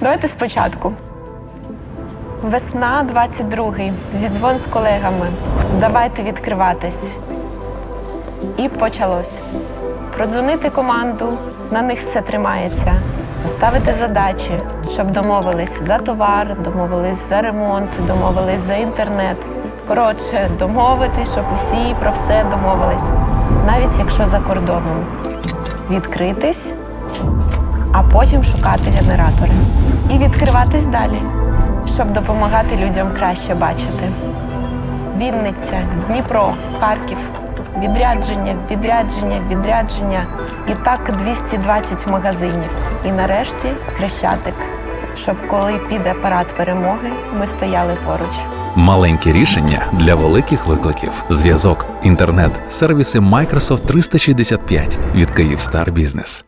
Давайте спочатку. Весна 22-й. Зідзвон з колегами. Давайте відкриватись. І почалось. Продзвонити команду, на них все тримається. Поставити задачі, щоб домовились за товар, домовились за ремонт, домовились за інтернет. Коротше, домовити, щоб усі про все домовились, навіть якщо за кордоном. Відкритись, а потім шукати генератори. І відкриватись далі, щоб допомагати людям краще бачити. Вінниця, Дніпро, Харків. Відрядження, відрядження, відрядження. І так 220 магазинів. І нарешті хрещатик, щоб коли піде парад перемоги, ми стояли поруч. Маленькі рішення для великих викликів. Зв'язок, інтернет, сервіси Microsoft 365 від Київстар Бізнес.